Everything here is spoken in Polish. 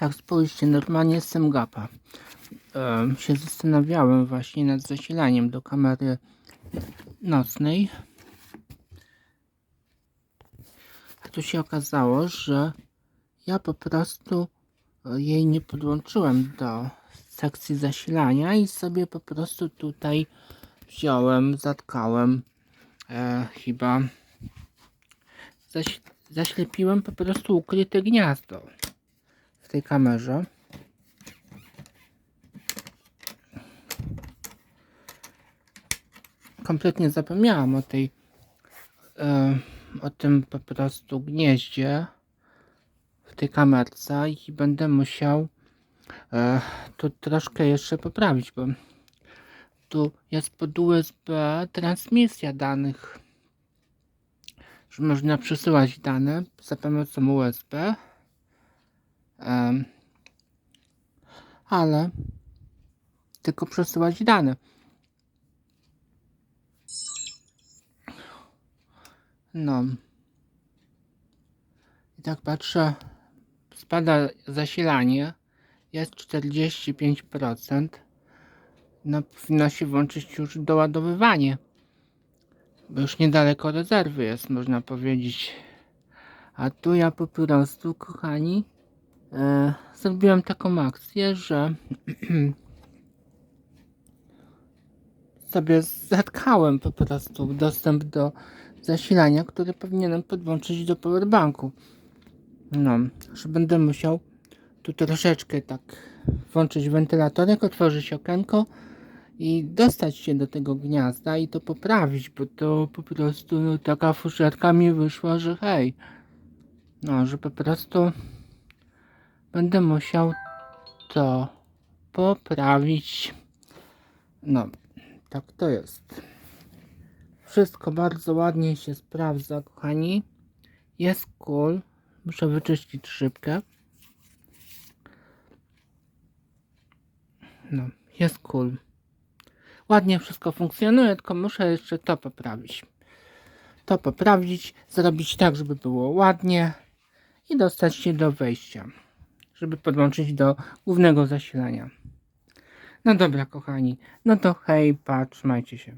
Tak, spójrzcie, normalnie jestem gapa. Em, się zastanawiałem właśnie nad zasilaniem do kamery nocnej. A tu się okazało, że ja po prostu e, jej nie podłączyłem do sekcji zasilania i sobie po prostu tutaj wziąłem, zatkałem e, chyba zaś, zaślepiłem po prostu ukryte gniazdo tej kamerze. Kompletnie zapomniałam o tej e, o tym po prostu gnieździe w tej kamerce i będę musiał e, tu troszkę jeszcze poprawić, bo tu jest pod USB transmisja danych że można przesyłać dane za pomocą USB. Ale tylko przesyłać dane. No. I tak patrzę, spada zasilanie, jest 45%. No, powinno się włączyć już doładowywanie bo już niedaleko rezerwy jest, można powiedzieć. A tu ja po prostu, kochani, e, zrobiłem taką akcję, że sobie zatkałem po prostu dostęp do zasilania, który powinienem podłączyć do powerbanku. No, że będę musiał tu troszeczkę tak włączyć wentylatorek, otworzyć okienko i dostać się do tego gniazda i to poprawić, bo to po prostu no, taka fuszerka mi wyszła, że hej, no, że po prostu będę musiał to poprawić. No, tak to jest. Wszystko bardzo ładnie się sprawdza, kochani. Jest cool. Muszę wyczyścić szybkę. No, jest cool. Ładnie wszystko funkcjonuje, tylko muszę jeszcze to poprawić. To poprawić, zrobić tak, żeby było ładnie i dostać się do wejścia, żeby podłączyć do głównego zasilania. No dobra, kochani, no to hej, patrz, trzymajcie się.